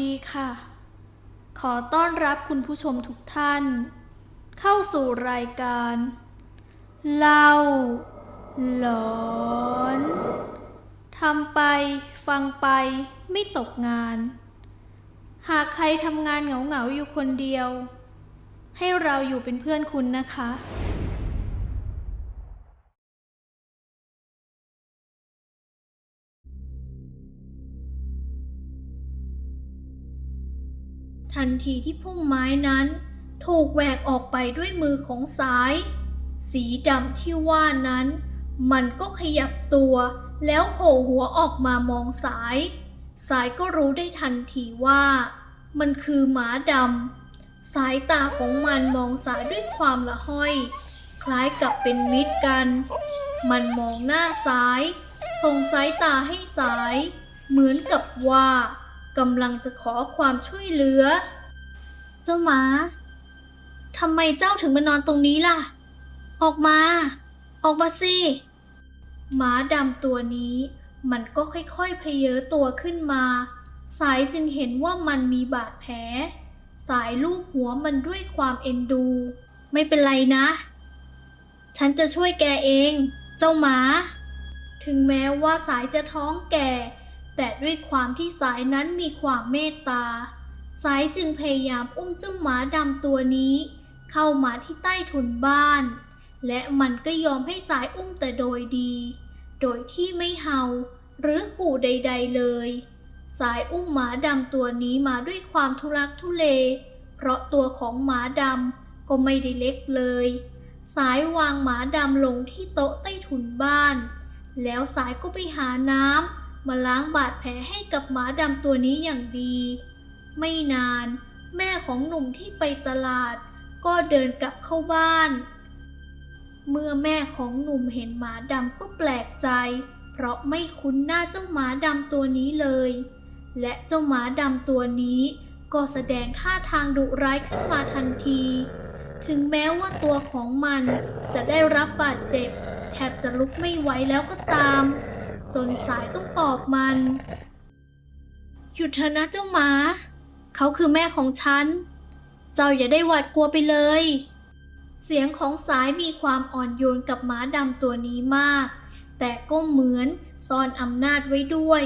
ดีค่ะ ขอต้อนรับคุณผู้ชมทุกท่าน เข้าสู่รายการ เล่า หลอนทำไป ฟังไปไม่ตกงาน หากใครทำงานเหงาๆอยู่คนเดียว ให้เราอยู่เป็นเพื่อนคุณนะคะ ทันทีที่พุ่มไม้นั้น ถูกแหวกออกไปด้วยมือของสาย สีดำที่ว่านั้น มันก็ขยับตัว แล้วโผล่หัวออกมามองสาย สายก็รู้ได้ทันทีว่า มันคือหมาดำสายตาของมันมองสายด้วยความละห้อย คล้ายกับเป็นมิตรกัน มันมองหน้าสายส่งสายตาให้สาย เหมือนกับว่า กำลังจะขอความช่วยเหลือ เจ้าหมาทำไมเจ้าถึงมานอนตรงนี้ล่ะ ออกมา ออกมาสิ หมาดำตัวนี้ มันก็ค่อยๆเพเยอตัวขึ้นมา สายจึงเห็นว่ามันมีบาดแผล สายลูบหัวมันด้วยความเอ็นดู ไม่เป็นไรนะ ฉันจะช่วยแกเอง เจ้าหมา ถึงแม้ว่าสายจะท้องแก่ แต่ด้วยความที่สายนั้นมีความเมตตา สายจึงพยายามอุ้มเจ้าหมาดำตัวนี้ เข้ามาที่ใต้ถุนบ้าน และมันก็ยอมให้สายอุ้มแต่โดยดี โดยที่ไม่เห่าหรือขู่ใด ๆเลย สายอุ้มหมาดำตัวนี้มาด้วยความทุรักทุเล เพราะตัวของหมาดำก็ไม่ได้เล็กเลย สายวางหมาดำลงที่โต๊ะใต้ถุนบ้าน แล้วสายก็ไปหาน้ำ มาล้างบาดแผลให้กับหมาดำตัวนี้อย่างดี ไม่นานแม่ของหนุ่มที่ไปตลาด ก็เดินกลับเข้าบ้าน เมื่อแม่ของหนุ่มเห็นหมาดำก็แปลกใจ เพราะไม่คุ้นหน้าเจ้าหมาดำตัวนี้เลย และเจ้าหมาดำตัวนี้ ก็แสดงท่าทางดุร้ายขึ้นมาทันที ถึงแม้ว่าตัวของมันจะได้รับบาดเจ็บ แทบจะลุกไม่ไหวแล้วก็ตาม จนสายต้องปอบมัน หยุดเถอะนะเจ้าหมา เขาคือแม่ของฉัน เจ้าอย่าได้หวาดกลัวไปเลย เสียงของสายมีความอ่อนโยนกับหมาดำตัวนี้มาก แต่ก็เหมือนซ่อนอำนาจไว้ด้วย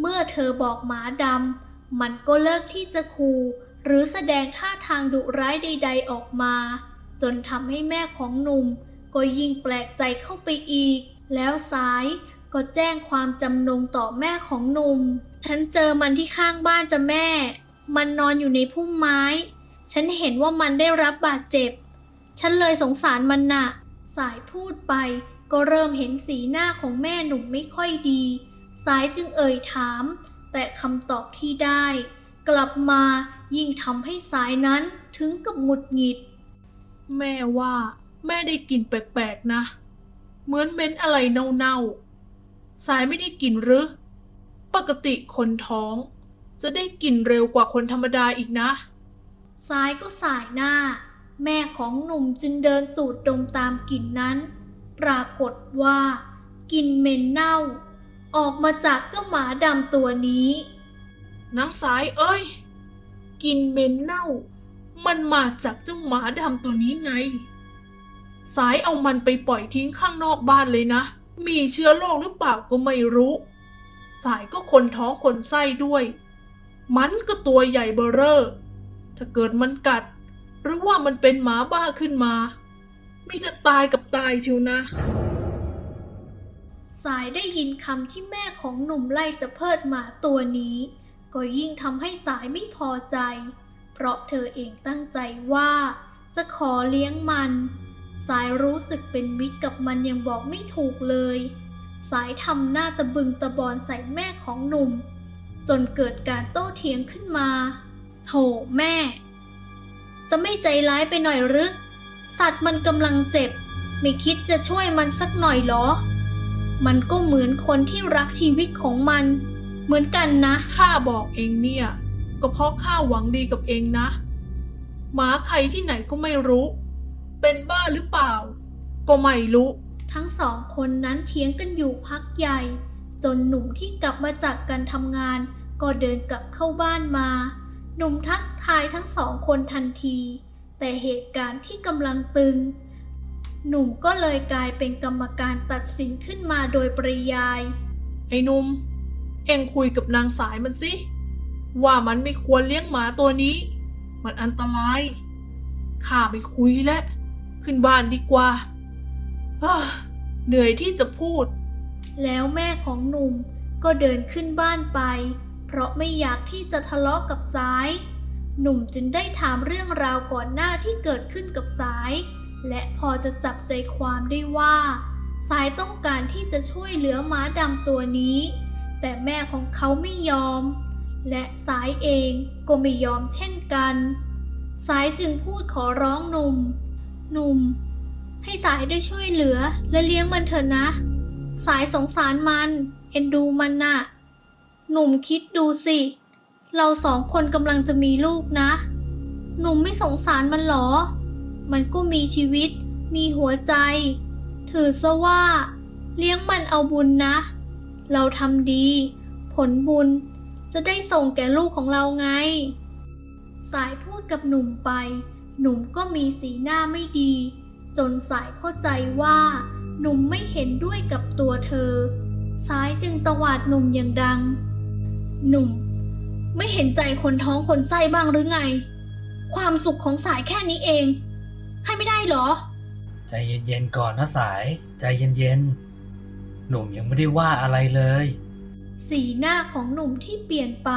เมื่อเธอบอกหมาดำมันก็เลิกที่จะขู่หรือแสดงท่าทางดุร้ายใด ๆออกมา จนทำให้แม่ของหนุ่มก็ยิ่งแปลกใจเข้าไปอีก แล้วสาย ก็แจ้งความจำนงต่อแม่ของหนุ่ม ฉันเจอมันที่ข้างบ้านจ้ะแม่ มันนอนอยู่ในพุ่มไม้ ฉันเห็นว่ามันได้รับบาดเจ็บ ฉันเลยสงสารมันน่ะ สายพูดไปก็เริ่มเห็นสีหน้าของแม่หนุ่มไม่ค่อยดี สายจึงเอ่ยถาม แต่คำตอบที่ได้ กลับมายิ่งทำให้สายนั้นถึงกับหงุดหงิด แม่ว่า แม่ได้กลิ่นแปลกๆนะ เหมือนเหม็นอะไรเน่าๆ สายไม่ได้กลิ่นหรือ ปกติคนท้อง จะได้กลิ่นเร็วกว่าคนธรรมดาอีกนะซ้ายก็สายหน้า แม่ของหนุ่มจึงเดินสูดดมตามกลิ่นนั้น ปรากฏว่ากลิ่นเหม็นเน่า ออกมาจากเจ้าหมาดำตัวนี้นางสายเอ้ยกลิ่นเหม็นเน่า มันมาจากเจ้าหมาดำตัวนี้ไง สายเอามันไปปล่อยทิ้งข้างนอกบ้านเลยนะ มีเชื้อโรคหรือเปล่าก็ไม่รู้ สายก็คนท้องคนไส้ด้วย มันก็ตัวใหญ่เบ้อเร่อถ้าเกิดมันกัด หรือว่ามันเป็นหมาบ้าขึ้นมา มีแต่ตายกับตายชียวนะ สายได้ยินคำที่แม่ของหนุ่มไล่ตะเพิดหมาตัวนี้ ก็ยิ่งทำให้สายไม่พอใจ เพราะเธอเองตั้งใจว่า จะขอเลี้ยงมัน สายรู้สึกเป็นมิตรกับมันยังบอกไม่ถูกเลย สายทำหน้าตะบึงตะบอนใส่แม่ของหนุ่ม จนเกิดการโต้เถียงขึ้นมา โถแม่ จะไม่ใจร้ายไปหน่อยหรือ สัตว์มันกำลังเจ็บ ไม่คิดจะช่วยมันสักหน่อยเหรอ มันก็เหมือนคนที่รักชีวิตของมัน เหมือนกันนะ ข้าบอกเองเนี่ย ก็เพราะข้าหวังดีกับเองนะ หมาใครที่ไหนก็ไม่รู้ เป็นบ้าหรือเปล่า ก็ไม่รู้ ทั้งสองคนนั้นเถียงกันอยู่พักใหญ่ จนหนุ่มที่กลับมาจากการทำงาน ก็เดินกลับเข้าบ้านมา หนุ่มทักทายทั้งสองคนทันที แต่เหตุการณ์ที่กำลังตึง หนุ่มก็เลยกลายเป็นกรรมการตัดสินขึ้นมาโดยปริยาย ไอ้หนุ่ม เอ็งคุยกับนางสายมันสิ ว่ามันไม่ควรเลี้ยงหมาตัวนี้ มันอันตรายข้าไม่คุยแล้ว ขึ้นบ้านดีกว่า เหนื่อยที่จะพูด แล้วแม่ของหนุ่มก็เดินขึ้นบ้านไป เพราะไม่อยากที่จะทะเลาะกับสาย หนุ่มจึงได้ถามเรื่องราวก่อนหน้าที่เกิดขึ้นกับสาย และพอจะจับใจความได้ว่า สายต้องการที่จะช่วยเหลือม้าดำตัวนี้ แต่แม่ของเขาไม่ยอม และสายเองก็ไม่ยอมเช่นกัน สายจึงพูดขอร้องหนุ่ม หนุ่ม ให้สายได้ช่วยเหลือและเลี้ยงมันเถอะนะ สายสงสารมัน เอ็นดูมันน่ะ หนุ่มคิดดูสิ เราสองคนกำลังจะมีลูกนะ หนุ่มไม่สงสารมันหรอ มันก็มีชีวิต มีหัวใจ ถือซะว่า เลี้ยงมันเอาบุญนะ เราทำดี ผลบุญจะได้ส่งแก่ลูกของเราไง สายพูดกับหนุ่มไป หนุ่มก็มีสีหน้าไม่ดี จนสายเข้าใจว่า หนุ่มไม่เห็นด้วยกับตัวเธอ สายจึงตวาดหนุ่มอย่างดัง หนุ่ม ไม่เห็นใจคนท้องคนไส้บ้างหรือไง ความสุขของสายแค่นี้เอง ให้ไม่ได้เหรอ ใจเย็นๆก่อนนะสาย ใจเย็นๆ หนุ่มยังไม่ได้ว่าอะไรเลย สีหน้าของหนุ่มที่เปลี่ยนไป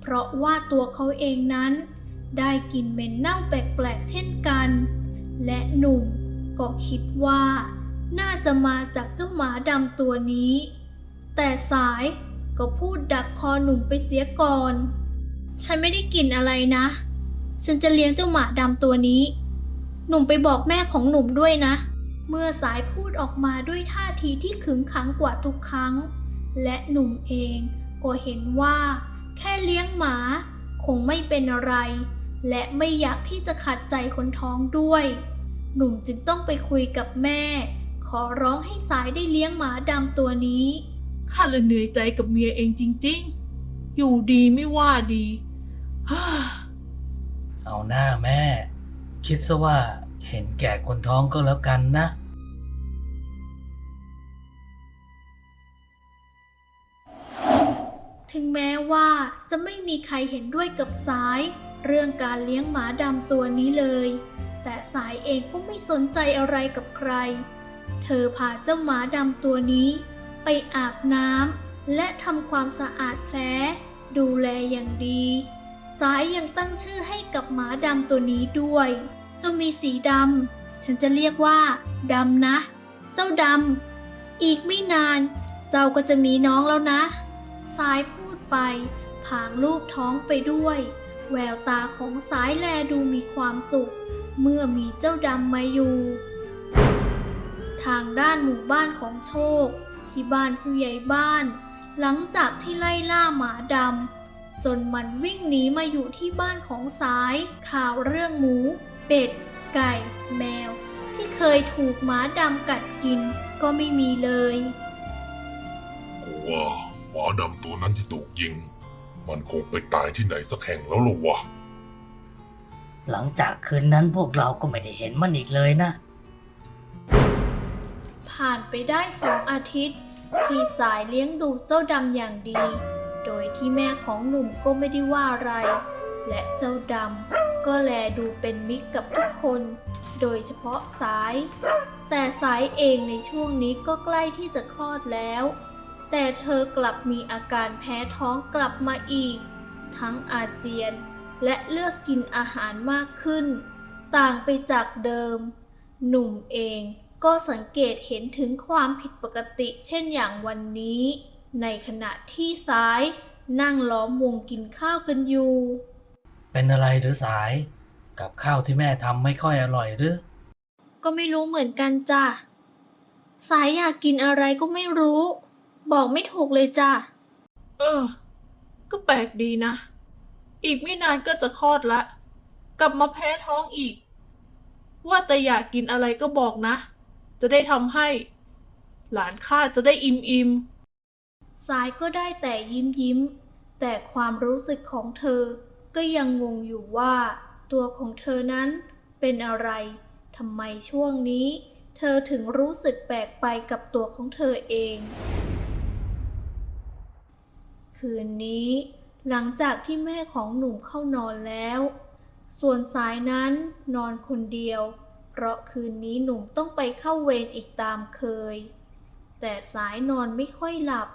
เพราะว่าตัวเขาเองนั้น ได้กลิ่นเหม็นเน่าแปลกๆเช่นกัน และหนุ่มก็คิดว่า น่าจะมาจากเจ้าหมาดำตัวนี้ แต่สายก็พูดดักคอหนุ่มไปเสียก่อน ฉันไม่ได้กลิ่นอะไรนะ ฉันจะเลี้ยงเจ้าหมาดำตัวนี้ หนุ่มไปบอกแม่ของหนุ่มด้วยนะ เมื่อสายพูดออกมาด้วยท่าทีที่ขึงขังกว่าทุกครั้ง และหนุ่มเองก็เห็นว่า แค่เลี้ยงหมาคงไม่เป็นอะไร และไม่อยากที่จะขัดใจคนท้องด้วย หนุ่มจึงต้องไปคุยกับแม่ ขอร้องให้สายได้เลี้ยงหมาดำตัวนี้ ข้าเลยเหนื่อยใจกับเมียเองจริงๆ อยู่ดีไม่ว่าดีฮ่าเอาหน้าแม่ คิดซะว่าเห็นแก่คนท้องก็แล้วกันนะ ถึงแม้ว่าจะไม่มีใครเห็นด้วยกับสาย เรื่องการเลี้ยงหมาดำตัวนี้เลย แต่สายเองก็ไม่สนใจอะไรกับใคร เธอพาเจ้าหมาดำตัวนี้ ไปอาบน้ำและทำความสะอาดแผลดูแลอย่างดี สายยังตั้งชื่อให้กับหมาดำตัวนี้ด้วยเจ้ามีสีดำฉันจะเรียกว่าดำนะ เจ้าดำอีกไม่นาน เจ้าก็จะมีน้องแล้วนะ สายพูดไปผางลูกท้องไปด้วย แววตาของสายแลดูมีความสุข เมื่อมีเจ้าดำมาอยู่ ทางด้านหมู่บ้านของโชค ที่บ้านผู้ใหญ่บ้าน หลังจากที่ไล่ล่าหมาดำจนมันวิ่งหนีมาอยู่ที่บ้านของสาย ข่าวเรื่องหมู เป็ด ไก่ แมว ที่เคยถูกหมาดำกัดกินก็ไม่มีเลยกูว่าหมาดำตัวนั้นที่ถูกยิง มันคงไปตายที่ไหนสักแห่งแล้วล่ะวะ หลังจากคืนนั้นพวกเราก็ไม่ได้เห็นมันอีกเลยนะ ผ่านไปได้สองอาทิตย์ที่สายเลี้ยงดูเจ้าดำอย่างดี โดยที่แม่ของหนุ่มก็ไม่ได้ว่าอะไร และเจ้าดำก็แลดูเป็นมิตรกับทุกคน โดยเฉพาะสาย แต่สายเองในช่วงนี้ก็ใกล้ที่จะคลอดแล้ว แต่เธอกลับมีอาการแพ้ท้องกลับมาอีก ทั้งอาเจียนและเลือกกินอาหารมากขึ้น ต่างไปจากเดิม หนุ่มเองก็สังเกตเห็นถึงความผิดปกติเช่นอย่างวันนี้ ในขณะที่ซ้ายนั่งล้อมวงกินข้าวกันอยู่ เป็นอะไรหรือสาย กับข้าวที่แม่ทำไม่ค่อยอร่อยหรือ ก็ไม่รู้เหมือนกันจ้ะ สายอยากกินอะไรก็ไม่รู้ บอกไม่ถูกเลยจ้ะ เออ ก็แปลกดีนะ อีกไม่นานก็จะคลอดละ กลับมาแพ้ท้องอีก ว่าแต่อยากกินอะไรก็บอกนะ จะได้ทำให้ หลานข้าจะได้อิ่มอิ่มสายก็ได้แต่ยิ้มยิ้ม แต่ความรู้สึกของเธอ ก็ยังงงอยู่ว่า ตัวของเธอนั้นเป็นอะไรทำไมช่วงนี้ เธอถึงรู้สึกแปลกไปกับตัวของเธอเอง คืนนี้หลังจากที่แม่ของหนุ่มเข้านอนแล้ว ส่วนสายนั้นนอนคนเดียว เพราะคืนนี้หนุ่มต้องไปเข้าเวรอีกตามเคย แต่สายนอนไม่ค่อยหลับ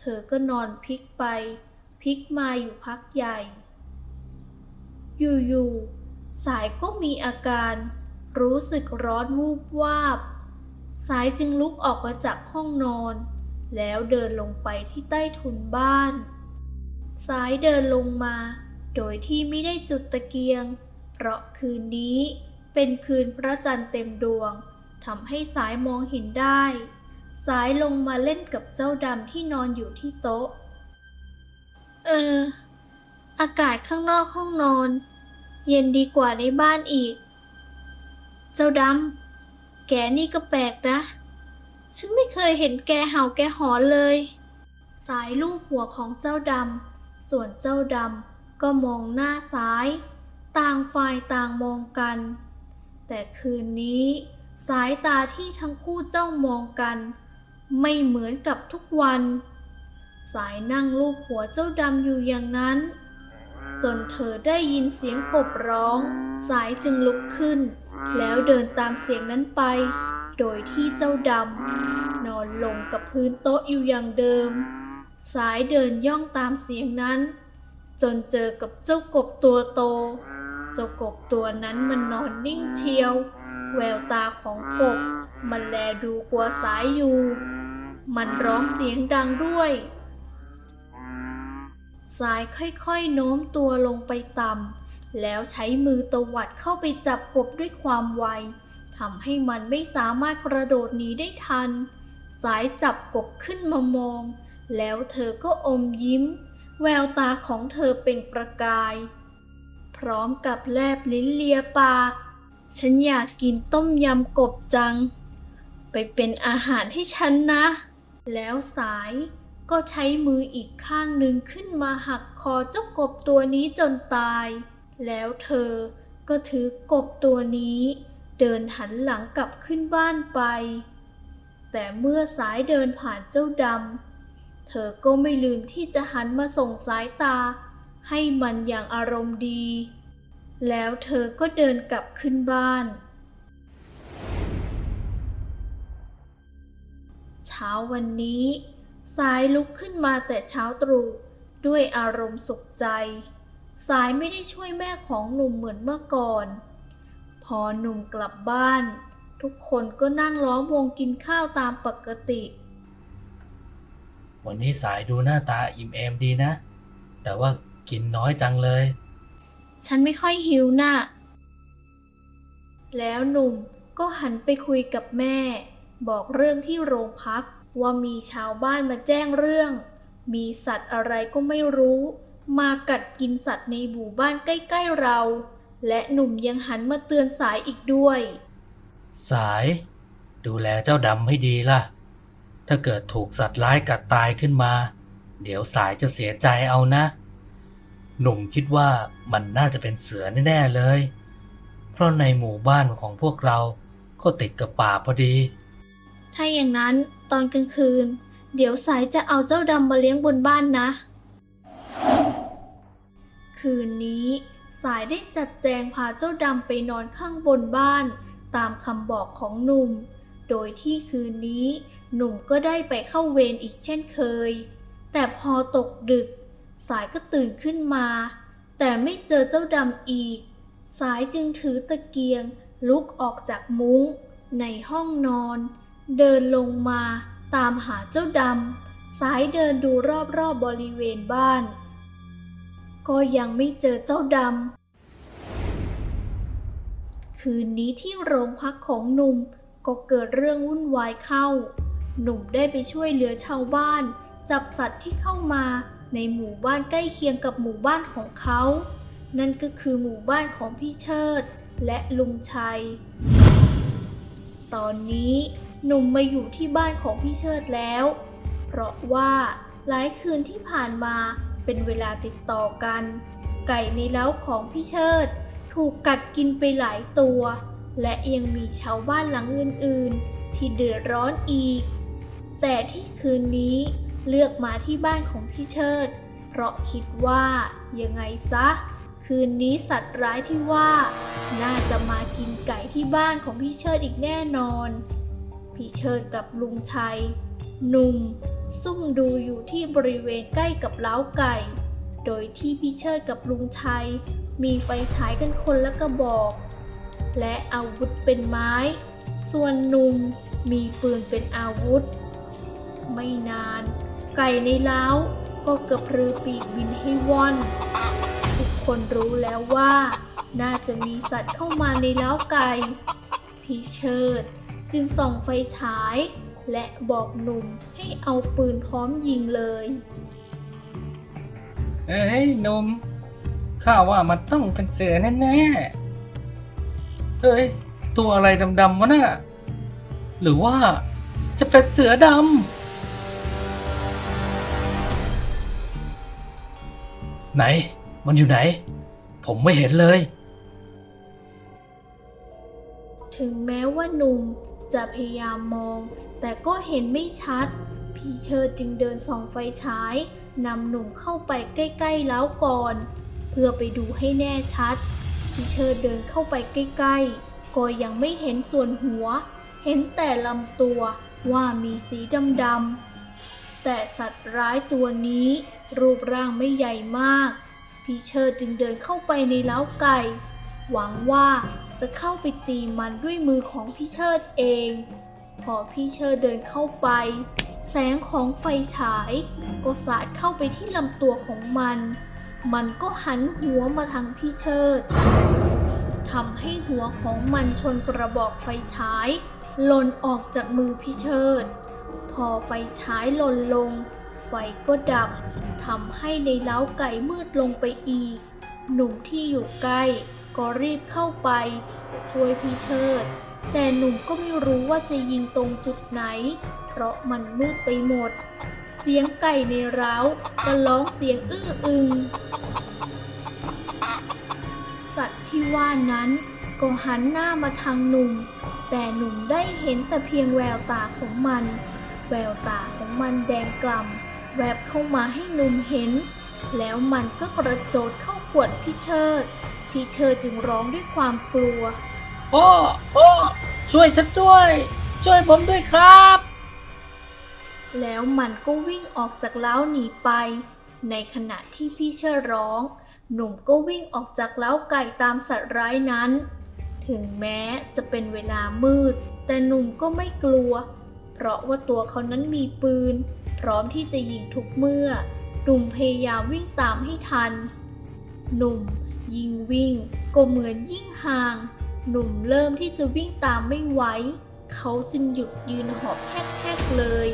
เธอก็นอนพลิกไปพลิกมาอยู่พักใหญ่ อยู่ๆสายก็มีอาการรู้สึกร้อนวูบวาบ สายจึงลุกออกมาจากห้องนอน แล้วเดินลงไปที่ใต้ถุนบ้าน สายเดินลงมา โดยที่ไม่ได้จุดตะเกียง เพราะคืนนี้เป็นคืนพระจันทร์เต็มดวงทำให้สายมองเห็นได้ สายลงมาเล่นกับเจ้าดำที่นอนอยู่ที่โต๊ะ เออ อากาศข้างนอกห้องนอน เย็นดีกว่าในบ้านอีก เจ้าดำ แกนี่ก็แปลกนะ ฉันไม่เคยเห็นแกเห่าแกหอนเลย สายลูบหัวของเจ้าดำ ส่วนเจ้าดำก็มองหน้าซ้าย ต่างฝ่ายต่างมองกัน แต่คืนนี้ สายตาที่ทั้งคู่จ้องมองกัน ไม่เหมือนกับทุกวัน สายนั่งลูบหัวเจ้าดำอยู่อย่างนั้น จนเธอได้ยินเสียงกบร้อง สายจึงลุกขึ้น แล้วเดินตามเสียงนั้นไป โดยที่เจ้าดำนอนลงกับพื้นโต๊ะอยู่อย่างเดิม สายเดินย่องตามเสียงนั้น จนเจอกับเจ้ากบตัวโต เจ้ากบตัวนั้นมันนอนนิ่งเชียว แววตาของกบ มันแลดูกลัวสายอยู่ มันร้องเสียงดังด้วย สายค่อยๆโน้มตัวลงไปต่ำแล้วใช้มือตวัดเข้าไปจับกบด้วยความไว ทำให้มันไม่สามารถกระโดดหนีได้ทัน สายจับกบขึ้นมามอง แล้วเธอก็อมยิ้ม แววตาของเธอเป็นประกาย พร้อมกับแลบลิ้นเลียปาก ฉันอยากกินต้มยำกบจัง ไปเป็นอาหารให้ฉันนะ แล้วสายก็ใช้มืออีกข้างหนึ่งขึ้นมาหักคอเจ้ากบตัวนี้จนตาย แล้วเธอก็ถือกบตัวนี้ เดินหันหลังกลับขึ้นบ้านไป แต่เมื่อสายเดินผ่านเจ้าดำ เธอก็ไม่ลืมที่จะหันมาส่งสายตา ให้มันอย่างอารมณ์ดี แล้วเธอก็เดินกลับขึ้นบ้าน เช้าวันนี้ สายลุกขึ้นมาแต่เช้าตรู่ด้วยอารมณ์สุขใจ สายไม่ได้ช่วยแม่ของหนุ่มเหมือนเมื่อก่อน อหนุ่มกลับบ้าน ทุกคนก็นั่งล้อมวงกินข้าวตามปกติ วันนี้สายดูหน้าตาอิ่มเอมดีนะ แต่ว่ากินน้อยจังเลย ฉันไม่ค่อยหิวน่ะ แล้วหนุ่มก็หันไปคุยกับแม่ บอกเรื่องที่โรงพักว่ามีชาวบ้านมาแจ้งเรื่อง มีสัตว์อะไรก็ไม่รู้ มากัดกินสัตว์ในหมู่บ้านใกล้ ๆ เรา และหนุ่มยังหันมาเตือนสายอีกด้วย สายดูแลเจ้าดำให้ดีล่ะ ถ้าเกิดถูกสัตว์ร้ายกัดตายขึ้นมา เดี๋ยวสายจะเสียใจเอานะ หนุ่มคิดว่ามันน่าจะเป็นเสือแน่ๆเลย เพราะในหมู่บ้านของพวกเราก็ติดกับป่าพอดี ถ้าอย่างนั้นตอนกลางคืน เดี๋ยวสายจะเอาเจ้าดำมาเลี้ยงบนบ้านนะ คืนนี้ สายได้จัดแจงพาเจ้าดำไปนอนข้างบนบ้าน ตามคำบอกของหนุ่ม โดยที่คืนนี้หนุ่มก็ได้ไปเข้าเวรอีกเช่นเคย แต่พอตกดึก สายก็ตื่นขึ้นมา แต่ไม่เจอเจ้าดำอีก สายจึงถือตะเกียง ลุกออกจากมุ้ง ในห้องนอน เดินลงมาตามหาเจ้าดำ สายเดินดูรอบๆบบริเวณบ้าน ก็ยังไม่เจอเจ้าดำ คืนนี้ที่โรงพักของหนุ่มก็เกิดเรื่องวุ่นวายเข้า หนุ่มได้ไปช่วยเหลือชาวบ้าน จับสัตว์ที่เข้ามาในหมู่บ้านใกล้เคียงกับหมู่บ้านของเขา นั่นก็คือหมู่บ้านของพี่เชิด และลุงชัย ตอนนี้หนุ่มมาอยู่ที่บ้านของพี่เชิดแล้ว เพราะว่าหลายคืนที่ผ่านมา เป็นเวลาติดต่อกัน ไก่ในเล้าของพี่เชิด ถูกกัดกินไปหลายตัว และยังมีชาวบ้านหลังอื่นๆ ที่เดือดร้อนอีก แต่ที่คืนนี้เลือกมาที่บ้านของพี่เชิด เพราะคิดว่ายังไงซะ คืนนี้สัตว์ร้ายที่ว่า น่าจะมากินไก่ที่บ้านของพี่เชิดอีกแน่นอน พี่เชิดกับลุงชัย หนุ่ม ซุ่มดูอยู่ที่บริเวณใกล้กับเล้าไก่ โดยที่พี่เชิดกับลุงชัย มีไฟฉายกันคนละกระบอก และอาวุธเป็นไม้ ส่วนหนุ่มมีปืนเป็นอาวุธ ไม่นาน ไก่ในเล้าก็กระพือปีกบินให้ว่อนทุกคนรู้แล้วว่า น่าจะมีสัตว์เข้ามาในเล้าไก่ พี่เชิดจึงส่องไฟฉาย และบอกหนุ่มให้เอาปืนพร้อมยิงเลย เอ้ยหนมข้าว่ามันต้องเป็นเสือแน่ๆเฮ้ย ตัวอะไรดำๆวะน่ะหรือว่าจะเป็นเสือดำไหน มันอยู่ไหน ผมไม่เห็นเลย ถึงแม้ว่าหนุ่ม จะพยายามมอง แต่ก็เห็นไม่ชัด พี่เชิดจึงเดินส่องไฟฉายนำหนุ่มเข้าไปใกล้ๆแล้วก่อน เพื่อไปดูให้แน่ชัด พี่เชิดเดินเข้าไปใกล้ๆ ก็ยังไม่เห็นส่วนหัว เห็นแต่ลำตัวว่ามีสีดำๆแต่สัตว์ร้ายตัวนี้ รูปร่างไม่ใหญ่มาก พี่เชิดจึงเดินเข้าไปในเล้าไก่ หวังว่า จะเข้าไปตีมันด้วยมือของพี่เชิดเอง พอพี่เชิดเดินเข้าไป แสงของไฟฉายก็สาดเข้าไปที่ลำตัวของมัน มันก็หันหัวมาทางพี่เชิดทำให้หัวของมันชนกระบอกไฟฉายหล่นออกจากมือพี่เชิด พอไฟฉายหล่นลง ไฟก็ดับทำให้ในเล้าไก่มืดลงไปอีก หนุ่มที่อยู่ใกล้ ก็รีบเข้าไป จะช่วยพี่เชิด แต่หนุ่มก็ไม่รู้ว่าจะยิงตรงจุดไหน เพราะมันมืดไปหมด เสียงไก่ในร้าวก็ร้องเสียงอื้ออึง สัตว์ที่ว่านั้นก็หันหน้ามาทางหนุ่ม แต่หนุ่มได้เห็นแต่เพียงแววตาของมัน แววตาของมันแดงกล่ำแวบเข้ามาให้หนุ่มเห็น แล้วมันก็กระโจนเข้าขวดพี่เชิด พี่เชิดจึงร้องด้วยความกลัว พ่อพ่อช่วยฉันด้วย ช่วยผมด้วยครับ แล้วมันก็วิ่งออกจากเล้าหนีไป ในขณะที่พี่เชิดร้อง หนุ่มก็วิ่งออกจากเล้าไก่ตามสัตว์ร้ายนั้น ถึงแม้จะเป็นเวลามืด แต่หนุ่มก็ไม่กลัว เพราะว่าตัวเขานั้นมีปืน พร้อมที่จะยิงทุกเมื่อ หนุ่มพยายามวิ่งตามให้ทัน หนุ่ม ยิ่งวิ่งก็เหมือนยิ่งห่าง หนุ่มเริ่มที่จะวิ่งตามไม่ไหว เขาจึงหยุดยืนหอบแฮกๆเลย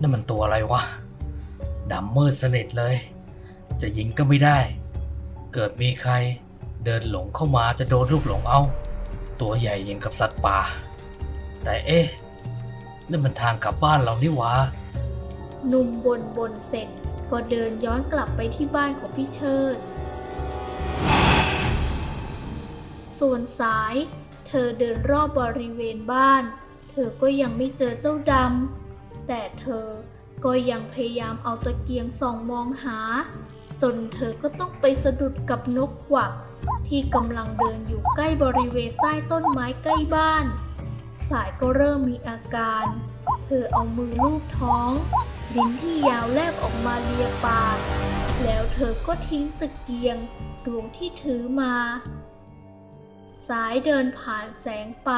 นั่นมันตัวอะไรวะ ดำมืดสนิทเลย จะยิงก็ไม่ได้ เกิดมีใครเดินหลงเข้ามาจะโดนลูกหลงเอา ตัวใหญ่ยิงกับสัตว์ป่า แต่เอ๊ะนั่นมันทางกลับบ้านเรานี่หวะ หนุ่มบนบนเสร็จ ก็เดินย้อนกลับไปที่บ้านของพี่เชิด ส่วนสาย เธอเดินรอบบริเวณบ้าน เธอก็ยังไม่เจอเจ้าดำ แต่เธอก็ยังพยายามเอาตะเกียงส่องมองหา จนเธอก็ต้องไปสะดุดกับนกกวัก ที่กำลังเดินอยู่ใกล้บริเวณใต้ต้นไม้ใกล้บ้าน สายก็เริ่มมีอาการ เธอเอามือลูบท้อง ลิ้นที่ยาวแลบออกมาเลียปาก แล้วเธอก็ทิ้งตะเกียงดวงที่ถือมา สายเดินผ่านแสงไป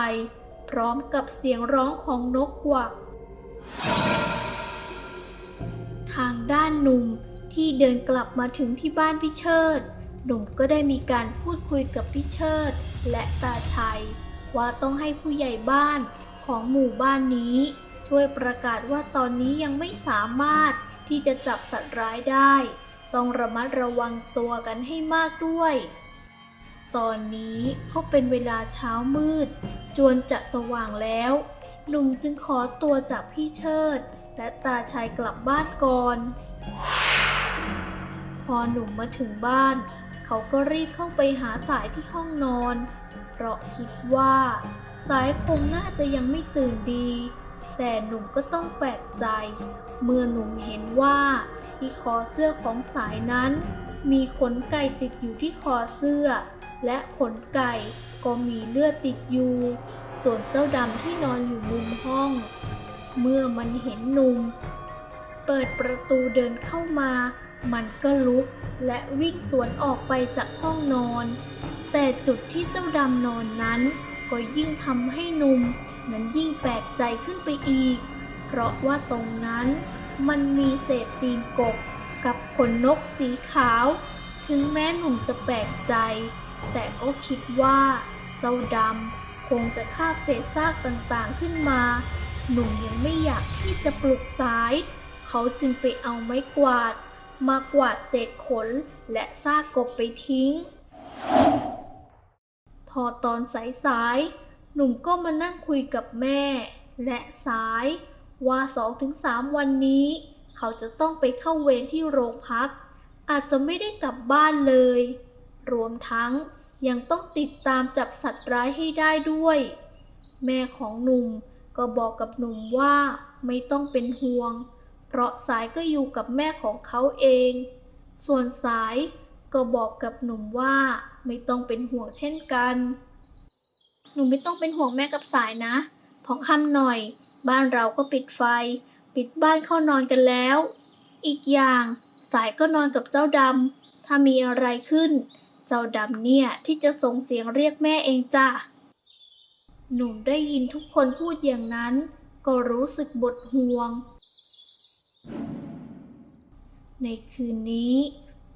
พร้อมกับเสียงร้องของนกกวัก ทางด้านหนุ่มที่เดินกลับมาถึงที่บ้านพี่เชิด หนุ่มก็ได้มีการพูดคุยกับพี่เชิด และตาชัย ว่าต้องให้ผู้ใหญ่บ้านของหมู่บ้านนี้ ช่วยประกาศว่าตอนนี้ยังไม่สามารถที่จะจับสัตว์ร้ายได้ ต้องระมัดระวังตัวกันให้มากด้วย ตอนนี้ก็เป็นเวลาเช้ามืด จวนจะสว่างแล้ว หนุ่มจึงขอตัวจากพี่เชิด และตาชายกลับบ้านก่อน พอหนุ่มมาถึงบ้าน เขาก็รีบเข้าไปหาสายที่ห้องนอน เพราะคิดว่า สายคงน่าจะยังไม่ตื่นดี แต่หนุ่มก็ต้องแปลกใจ เมื่อหนุ่มเห็นว่าที่คอเสื้อของสายนั้น มีขนไก่ติดอยู่ที่คอเสื้อ และขนไก่ก็มีเลือดติดอยู่ ส่วนเจ้าดำที่นอนอยู่มุมห้อง เมื่อมันเห็นหนุ่ม เปิดประตูเดินเข้ามา มันก็ลุกและวิ่งสวนออกไปจากห้องนอน แต่จุดที่เจ้าดำนอนนั้น ก็ยิ่งทำให้หนุ่มนั้นยิ่งแปลกใจขึ้นไปอีก เพราะว่าตรงนั้นมันมีเศษตีนกบกับขนนกสีขาว ถึงแม้หนุ่มจะแปลกใจ แต่ก็คิดว่าเจ้าดำคงจะคาบเศษซากต่างๆขึ้นมา หนุ่มยังไม่อยากที่จะปลุกสาย เขาจึงไปเอาไม้กวาด มากวาดเศษขนและซากกบไปทิ้ง พอตอนสายๆ หนุ่มก็มานั่งคุยกับแม่ และสายว่าสองถึงสามวันนี้ เขาจะต้องไปเข้าเวรที่โรงพัก อาจจะไม่ได้กลับบ้านเลย รวมทั้งยังต้องติดตามจับสัตว์ร้ายให้ได้ด้วย แม่ของหนุ่มก็บอกกับหนุ่มว่าไม่ต้องเป็นห่วง เพราะสายก็อยู่กับแม่ของเขาเอง ส่วนสาย ก็บอกกับหนุ่มว่าไม่ต้องเป็นห่วงเช่นกัน หนูไม่ต้องเป็นห่วงแม่กับสายนะ พอค่ำหน่อย บ้านเราก็ปิดไฟ ปิดบ้านเข้านอนกันแล้ว อีกอย่างสายก็นอนกับเจ้าดำ ถ้ามีอะไรขึ้น เจ้าดำเนี่ยที่จะส่งเสียงเรียกแม่เองจ้ะ หนุ่มได้ยินทุกคนพูดอย่างนั้น ก็รู้สึกบดห่วง ในคืนนี้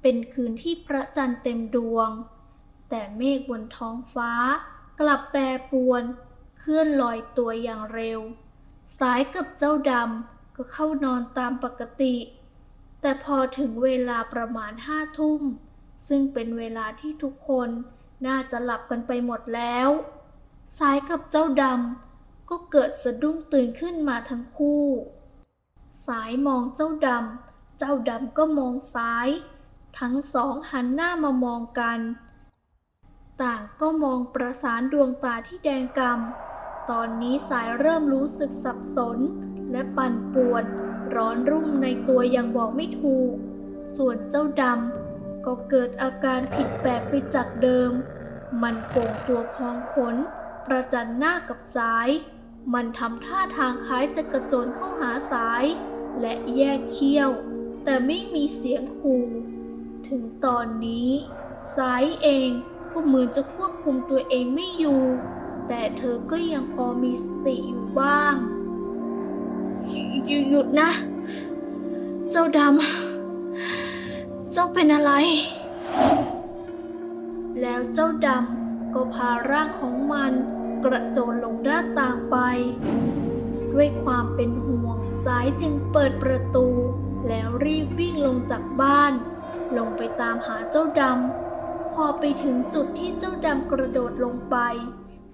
เป็นคืนที่พระจันทร์เต็มดวง แต่เมฆบนท้องฟ้ากลับแปรปรวน เคลื่อนลอยตัวอย่างเร็ว สายกับเจ้าดำก็เข้านอนตามปกติ แต่พอถึงเวลาประมาณห้าทุ่ม ซึ่งเป็นเวลาที่ทุกคนน่าจะหลับกันไปหมดแล้ว สายกับเจ้าดำก็เกิดสะดุ้งตื่นขึ้นมาทั้งคู่ สายมองเจ้าดำ เจ้าดำก็มองซ้าย ทั้งสองหันหน้ามามองกัน ต่างก็มองประสานดวงตาที่แดงกำตอนนี้สายเริ่มรู้สึกสับสน และปั่นป่วน ร้อนรุ่มในตัวอย่างบอกไม่ถูก ส่วนเจ้าดำก็เกิดอาการผิดแปลกไปจากเดิม มันโก่งตัวพองขนประจันหน้ากับสาย มันทำท่าทางคล้ายจะกระโจนเข้าหาสาย และแยกเขี้ยว แต่ไม่มีเสียงขู่ ถึงตอนนี้สายเองก็เหมือนจะควบคุมตัวเองไม่อยู่ แต่เธอก็ยังพอมีสติอยู่บ้าง หยุหยุดนะ เจ้าดำ เจ้าเป็นอะไร แล้วเจ้าดำก็พาร่างของมันกระโจนลงด้านต่างไป ด้วยความเป็นห่วงสายจึงเปิดประตู แล้วรีบวิ่งลงจากบ้าน ลงไปตามหาเจ้าดำ พอไปถึงจุดที่เจ้าดำกระโดดลงไป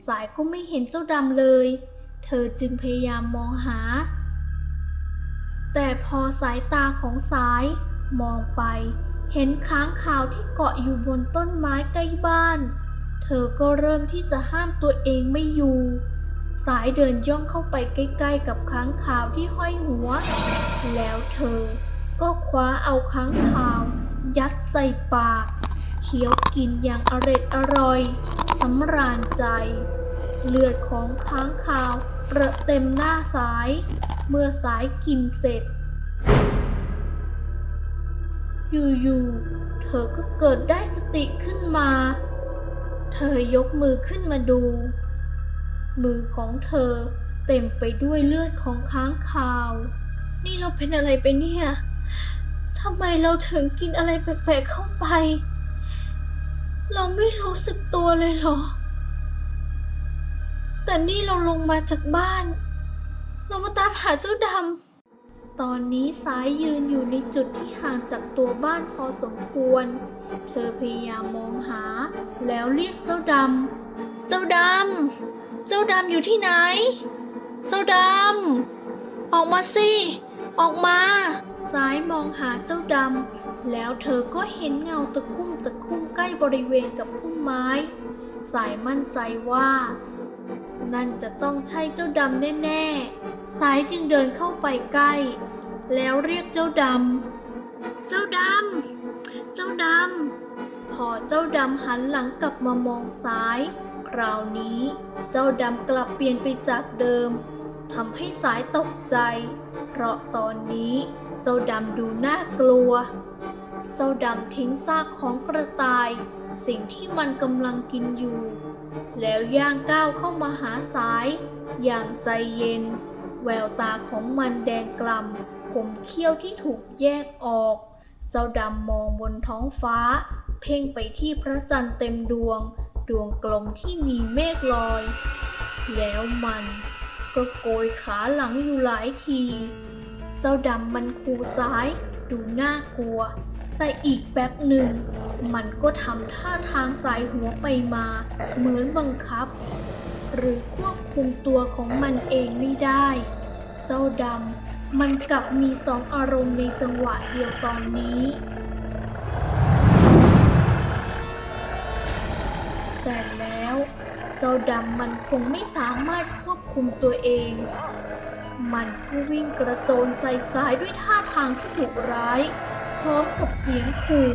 สายก็ไม่เห็นเจ้าดำเลย เธอจึงพยายามมองหา แต่พอสายตาของสายมองไป เห็นค้างคาวที่เกาะอยู่บนต้นไม้ใกล้บ้าน เธอก็เริ่มที่จะห้ามตัวเองไม่อยู่ สายเดินย่องเข้าไปใกล้ๆกับค้างคาวที่ห้อยหัว แล้วเธอก็คว้าเอาค้างคาว ยัดใส่ปากเคี้ยวกินอย่างอร็ดอร่อยสำราญใจ เลือดของค้างคาวเปรอะเต็มหน้าสาย เมื่อสายกินเสร็จ อยู่ๆ เธอก็เกิดได้สติขึ้นมา เธอยกมือขึ้นมาดู มือของเธอเต็มไปด้วยเลือดของค้างคาว นี่เราเป็นอะไรไปเนี่ย ทำไมเราถึงกินอะไรแปลกๆเข้าไป เราไม่รู้สึกตัวเลยเหรอ แต่นี่เราลงมาจากบ้าน เรามาตามหาเจ้าดำ ตอนนี้สายยืนอยู่ในจุดที่ห่างจากตัวบ้านพอสมควร เธอพยายามมองหา แล้วเรียกเจ้าดำ เจ้าดำ เจ้าดำอยู่ที่ไหน เจ้าดำ ออกมาสิ ออกมา สายมองหาเจ้าดำ แล้วเธอก็เห็นเงาตะคุ่มตะคุ่มใกล้บริเวณกับพุ่มไม้ สายมั่นใจว่า นั่นจะต้องใช่เจ้าดำแน่ๆ สายจึงเดินเข้าไปใกล้ แล้วเรียกเจ้าดำ เจ้าดำ เจ้าดำ พอเจ้าดำหันหลังกลับมามองซ้าย คราวนี้เจ้าดำกลับเปลี่ยนไปจากเดิมทำให้สายตกใจ เพราะตอนนี้ เจ้าดำดูน่ากลัว เจ้าดำทิ้งซากของกระต่าย สิ่งที่มันกำลังกินอยู่ แล้วย่างก้าวเข้ามาหาสาย อย่างใจเย็น แววตาของมันแดงกล่ำผมเขี้ยวที่ถูกแยกออก เจ้าดำมองบนท้องฟ้า เพ่งไปที่พระจันทร์เต็มดวง ดวงกลมที่มีเมฆลอย แล้วมันก็โกยขาหลังอยู่หลายที เจ้าดำมันคูซ้าย ดูน่ากลัว แต่อีกแป๊บหนึ่ง มันก็ทำท่าทางสายหัวไปมา เหมือนบังคับ หรือควบคุมตัวของมันเองไม่ได้ เจ้าดำมันกลับมีสองอารมณ์ในจังหวะเดียวตอนนี้แต่แล้ว เจ้าดำมันคงไม่สามารถควบคุมตัวเอง มันก็วิ่งกระโจนใส่สายด้วยท่าทางที่ดุร้าย พร้อมกับเสียงขู่